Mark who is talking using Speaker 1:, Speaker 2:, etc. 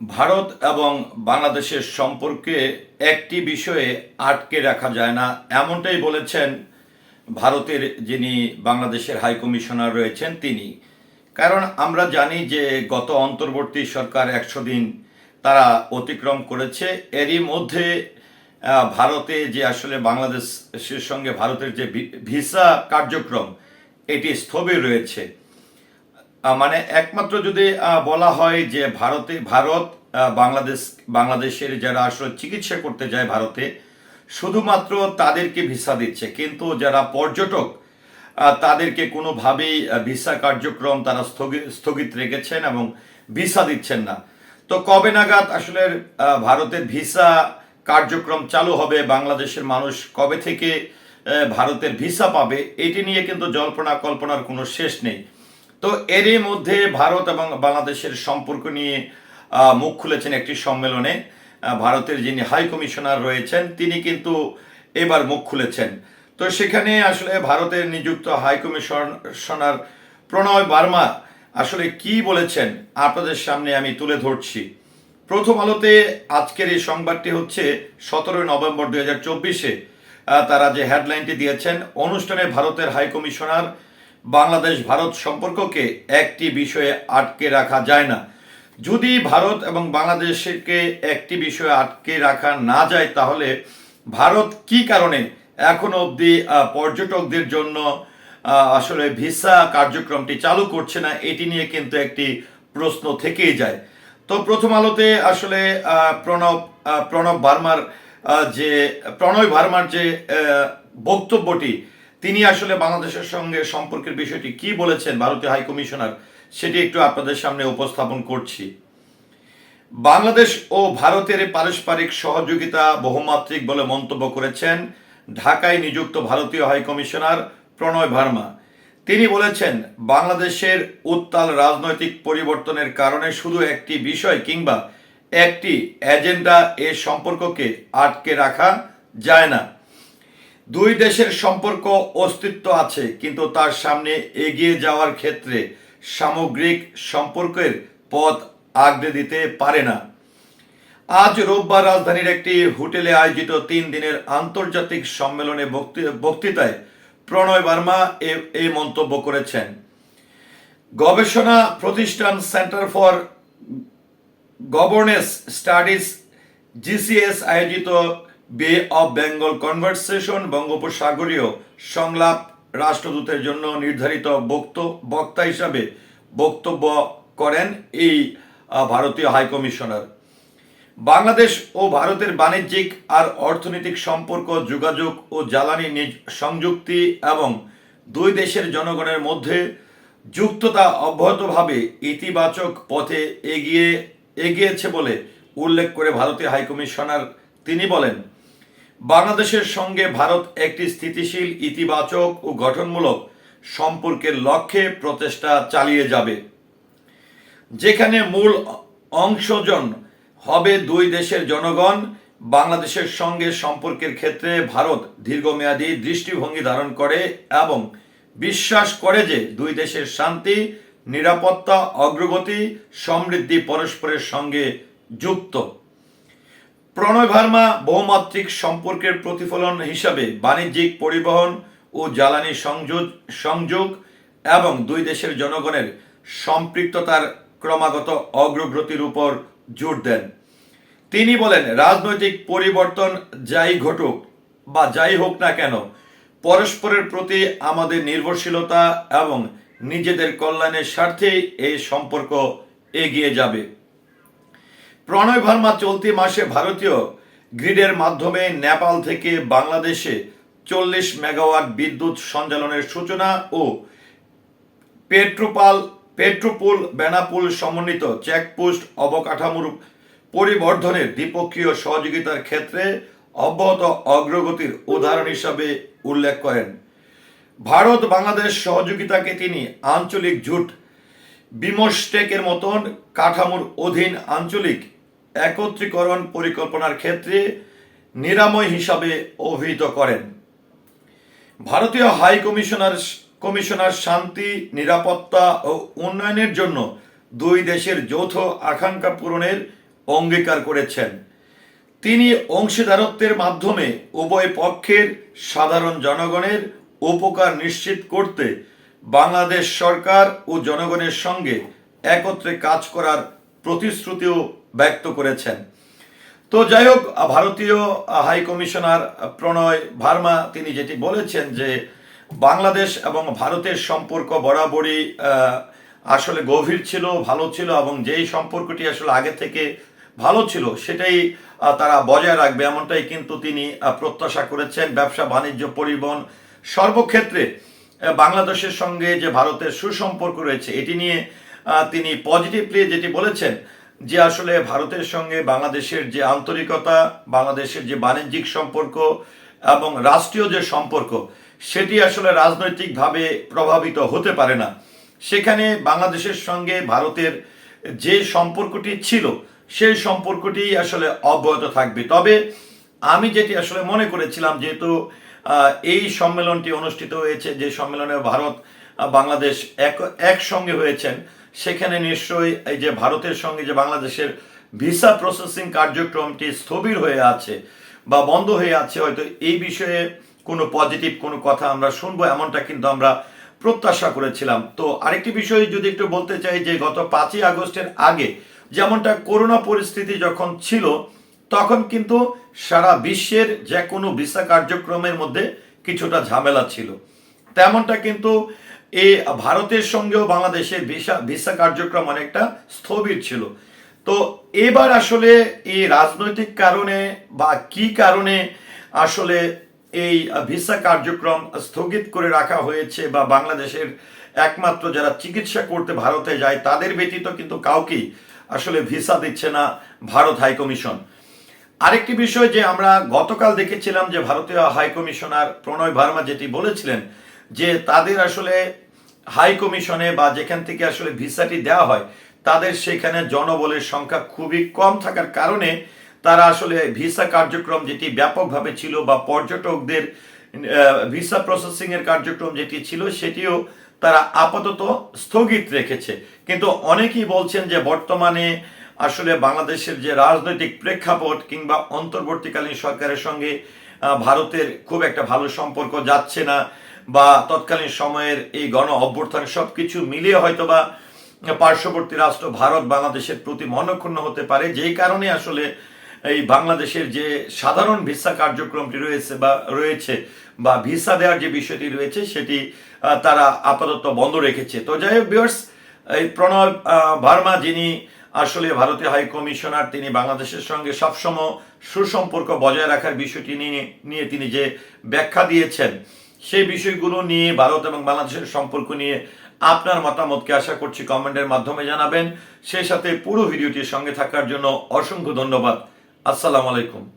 Speaker 1: ভারত এবং বাংলাদেশের সম্পর্কে একটি বিষয়ে আটকে রাখা যায় না। এমনটাই বলেছেন ভারতের যিনি বাংলাদেশের হাইকমিশনার রয়েছেন তিনি। কারণ আমরা জানি যে গত অন্তর্বর্তী সরকার একশো দিন তারা অতিক্রম করেছে। এরই মধ্যে ভারতে যে আসলে বাংলাদেশের সঙ্গে ভারতের যে ভিসা কার্যক্রম, এটি স্থবির রয়েছে। মানে একমাত্র যদি বলা হয় যে ভারতে, ভারত বাংলাদেশ, বাংলাদেশের যারা আসলে চিকিৎসা করতে যায় ভারতে, শুধুমাত্র তাদেরকে ভিসা দিচ্ছে। কিন্তু যারা পর্যটক তাদেরকে কোনোভাবেই ভিসা কার্যক্রম তারা স্থগিত রেখেছেন এবং ভিসা দিচ্ছেন না। তো কবে নাগাদ আসলে ভারতের ভিসা কার্যক্রম চালু হবে, বাংলাদেশের মানুষ কবে থেকে ভারতের ভিসা পাবে, এটি নিয়ে কিন্তু জল্পনা কল্পনার কোনো শেষ নেই। তো এরই মধ্যে ভারত এবং বাংলাদেশের সম্পর্ক নিয়ে মুখ খুলেছেন একটি সম্মেলনে। ভারতের যিনি হাই কমিশনার রয়েছেন, তিনি কিন্তু এবার মুখ খুলেছেন। তো সেখানে আসলে ভারতের নিযুক্ত হাই কমিশনার প্রণয় বার্মা আসলে কি বলেছেন আপনাদের সামনে আমি তুলে ধরছি। প্রথম আলোতে আজকের এই সংবাদটি হচ্ছে, সতেরোই নভেম্বর দুই হাজার চব্বিশে তারা যে হেডলাইনটি দিয়েছেন, অনুষ্ঠানে ভারতের হাই কমিশনার বাংলাদেশ, ভারত সম্পর্ককে একটি বিষয়ে আটকে রাখা যায় না। যদি ভারত এবং বাংলাদেশকে একটি বিষয়ে আটকে রাখা না যায়, তাহলে ভারত কি কারণে এখনও অবধি পর্যটকদের জন্য আসলে ভিসা কার্যক্রমটি চালু করছে না, এটি নিয়ে কিন্তু একটি প্রশ্ন থেকেই যায়। তো প্রথম আলোতে আসলে প্রণব প্রণব ভার্মার যে, প্রণয় ভার্মার যে বক্তব্যটি তিনি আসলে বাংলাদেশের সঙ্গে সম্পর্কের বিষয়টি কি বলেছেন, ভারতীয় হাই কমিশনার, সেটি একটু আপনাদের সামনে উপস্থাপন করছি। বাংলাদেশ ও ভারতের পারস্পরিক সহযোগিতা বহুমাত্রিক বলে মন্তব্য করেছেন ঢাকায় নিযুক্ত ভারতীয় হাই কমিশনার প্রণয় ভার্মা। তিনি বলেছেন, বাংলাদেশের উত্তাল রাজনৈতিক পরিবর্তনের কারণে শুধু একটি বিষয় কিংবা একটি এজেন্ডা এ সম্পর্ককে আটকে রাখা যায় না। দুই দেশের সম্পর্ক, অস্তিত্ব আছে, কিন্তু তার সামনে এগিয়ে যাওয়ার ক্ষেত্রে সামগ্রিক সম্পর্কের পথ আগড়ে দিতে পারে না। আজ রোববার রাজধানীর একটি হোটেলে আয়োজিত তিন দিনের আন্তর্জাতিক সম্মেলনে বক্তৃতায় প্রণয় বার্মা এই মন্তব্য করেছেন। গবেষণা প্রতিষ্ঠান centre for governance studies, CGS আয়োজিত বে অব বেঙ্গল কনভারসেশন বঙ্গোপসাগরীয় সংলাপ, রাষ্ট্রদূতের জন্য নির্ধারিত বক্ত- বক্তা হিসাবে বক্তব্য করেন এই ভারতীয় হাই কমিশনার বাংলাদেশ ও ভারতের বাণিজ্যিক আর অর্থনৈতিক সম্পর্ক, যোগাযোগ ও জ্বালানি সংযুক্তি এবং দুই দেশের জনগণের মধ্যে যুক্ততা অব্যাহতভাবে ইতিবাচক পথে এগিয়ে, এগিয়েছে বলে উল্লেখ করে ভারতীয় হাইকমিশনার তিনি বলেন। বাংলাদেশের সঙ্গে ভারত একটি স্থিতিশীল, ইতিবাচক ও গঠনমূলক সম্পর্কের লক্ষ্যে প্রচেষ্টা চালিয়ে যাবে। যেখানে মূল অংশজন হবে দুই দেশের জনগণ। বাংলাদেশের সঙ্গে সম্পর্কের ক্ষেত্রে ভারত দীর্ঘমেয়াদী দৃষ্টিভঙ্গি ধারণ করে এবং বিশ্বাস করে যে দুই দেশের শান্তি, নিরাপত্তা, অগ্রগতি, সমৃদ্ধি পরস্পরের সঙ্গে যুক্ত। প্রণয় ভার্মা বহুমাত্রিক সম্পর্কের প্রতিফলন হিসাবে বাণিজ্যিক পরিবহন ও জ্বালানি সংযোগ সংযোগ এবং দুই দেশের জনগণের সম্পৃক্ততার ক্রমাগত অগ্রগতির উপর জোর দেন। তিনি বলেন, রাজনৈতিক পরিবর্তন যাই ঘটুক বা যাই হোক না কেন, পরস্পরের প্রতি আমাদের নির্ভরশীলতা এবং নিজেদের কল্যাণের স্বার্থেই এই সম্পর্ক এগিয়ে যাবে। প্রণয় ভার্মা চলতি মাসে ভারতীয় গ্রিডের মাধ্যমে নেপাল থেকে বাংলাদেশে চল্লিশ মেগাওয়াট বিদ্যুৎ সঞ্চালনের সূচনা ও পেট্রোপাল, পেট্রোপুল, বেনাপুল সমন্বিত চেকপোস্ট অবকাঠামোর পরিবর্ধনের দ্বিপক্ষীয় সহযোগিতার ক্ষেত্রে অব্যাহত অগ্রগতির উদাহরণ হিসাবে উল্লেখ করেন। ভারত বাংলাদেশ সহযোগিতাকে তিনি আঞ্চলিক জোট বিমস্টেকের মতন কাঠামোর অধীন আঞ্চলিক একত্রীকরণ পরিকল্পনার ক্ষেত্রে নিরাময় হিসাবে অভিহিত করেন। ভারতীয় হাই কমিশনার কমিশনার শান্তি, নিরাপত্তা ও উন্নয়নের জন্য দুই দেশের যৌথ আকাঙ্ক্ষা পূরণের অঙ্গীকার করেছেন। তিনি অংশীদারত্বের মাধ্যমে উভয় পক্ষের সাধারণ জনগণের উপকার নিশ্চিত করতে বাংলাদেশ সরকার ও জনগণের সঙ্গে একত্রে কাজ করার প্রতিশ্রুতিও ব্যক্ত করেছেন। তো যাই হোক ভারতীয় হাই কমিশনার প্রণয় ভার্মা, তিনি যেটি বলেছেন যে বাংলাদেশ এবং ভারতের সম্পর্ক বরাবরই আসলে গভীর ছিল, ভালো ছিল এবং যেই সম্পর্কটি আসলে আগে থেকে ভালো ছিল সেটাই তারা বজায় রাখবে এমনটাই কিন্তু তিনি প্রত্যাশা করেছেন। ব্যবসা, বাণিজ্য, পরিবহন সর্বক্ষেত্রে বাংলাদেশের সঙ্গে যে ভারতের সুসম্পর্ক রয়েছে, এটি নিয়ে তিনি পজিটিভলি যেটি বলেছেন যে আসলে ভারতের সঙ্গে বাংলাদেশের যে আন্তরিকতা, বাংলাদেশের যে বাণিজ্যিক সম্পর্ক এবং রাষ্ট্রীয় যে সম্পর্ক, সেটি আসলে রাজনৈতিকভাবে প্রভাবিত হতে পারে না। সেখানে বাংলাদেশের সঙ্গে ভারতের যে সম্পর্কটি ছিল, সেই সম্পর্কটি আসলে অব্যাহত থাকবে। তবে আমি যেটি আসলে মনে করেছিলাম, যেহেতু এই সম্মেলনটি অনুষ্ঠিত হয়েছে, যে সম্মেলনে ভারত বাংলাদেশ এক, একসঙ্গে হয়েছেন সেখানে নিশ্চয়ই এই যে ভারতের সঙ্গে যে বাংলাদেশের ভিসা প্রসেসিং কার্যক্রমটি স্থবির হয়ে আছে বা বন্ধ হয়ে আছে, হয়তো এই বিষয়ে কোনো পজিটিভ কোনো কথা আমরা শুনব, এমনটা কিন্তু আমরা প্রত্যাশা করেছিলাম। তো আরেকটি বিষয় যদি একটু বলতে চাই যে গত পাঁচই আগস্টের আগে যেমনটা করোনা পরিস্থিতি যখন ছিল, তখন কিন্তু সারা বিশ্বের যে কোনো ভিসা কার্যক্রমের মধ্যে কিছুটা ঝামেলা ছিল। তেমনটা কিন্তু এই ভারতের সঙ্গেও বাংলাদেশের ভিসা ভিসা কার্যক্রম অনেকটা স্থবির ছিল। তো এবার আসলে এই রাজনৈতিক কারণে বা কি কারণে আসলে এই ভিসা কার্যক্রম স্থগিত করে রাখা হয়েছে বা বাংলাদেশের একমাত্র যারা চিকিৎসা করতে ভারতে যায়, তাদের ব্যতীত কিন্তু কাউকেই আসলে ভিসা দিচ্ছে না ভারত হাইকমিশন আরেকটি বিষয় যে আমরা গতকাল দেখেছিলাম যে ভারতীয় হাইকমিশনার প্রণয় ভার্মা যেটি বলেছিলেন যে তাদের আসলে হাই কমিশনে বা যেখান থেকে আসলে ভিসাটি দেওয়া হয়, তাদের সেখানে জনবলের সংখ্যা খুবই কম থাকার কারণে তারা আসলে ভিসা কার্যক্রম যেটি ব্যাপকভাবে ছিল বা পর্যটকদের ভিসা প্রসেসিং এর কার্যক্রম যেটি ছিল সেটিও তারা আপাতত স্থগিত রেখেছে। কিন্তু অনেকেই বলছেন যে বর্তমানে আসলে বাংলাদেশের যে রাজনৈতিক প্রেক্ষাপট কিংবা অন্তর্বর্তীকালীন সরকারের সঙ্গে ভারতের খুব একটা ভালো সম্পর্ক যাচ্ছে না। বা তৎকালীন সময়ের এই গণ অভ্যর্থন সব কিছু মিলিয়ে হয়তো বা পার্শ্ববর্তী রাষ্ট্র ভারত বাংলাদেশের প্রতি মনক্ষুণ্ণ হতে পারে। যেই কারণে আসলে এই বাংলাদেশের যে সাধারণ ভিসা কার্যক্রমটি রয়েছে বা রয়েছে বা ভিসা দেওয়ার যে বিষয়টি রয়েছে সেটি তারা আপাতত বন্ধ রেখেছে। তো যাই হোক বিয়ার্স এই প্রণব ভার্মা যিনি আসলে ভারতীয় হাই কমিশনার, তিনি বাংলাদেশের সঙ্গে সবসময় সুসম্পর্ক বজায় রাখার বিষয়টি নিয়ে নিয়ে তিনি যে ব্যাখ্যা দিয়েছেন সেই বিষয়গুলো নিয়ে ভারত এবং বাংলাদেশের সম্পর্ক নিয়ে আপনার মতামতকে আশা করছি কমেন্টের মাধ্যমে জানাবেন। সেই সাথে পুরো ভিডিওটির সঙ্গে থাকার জন্য অসংখ্য ধন্যবাদ। আসসালামু আলাইকুম।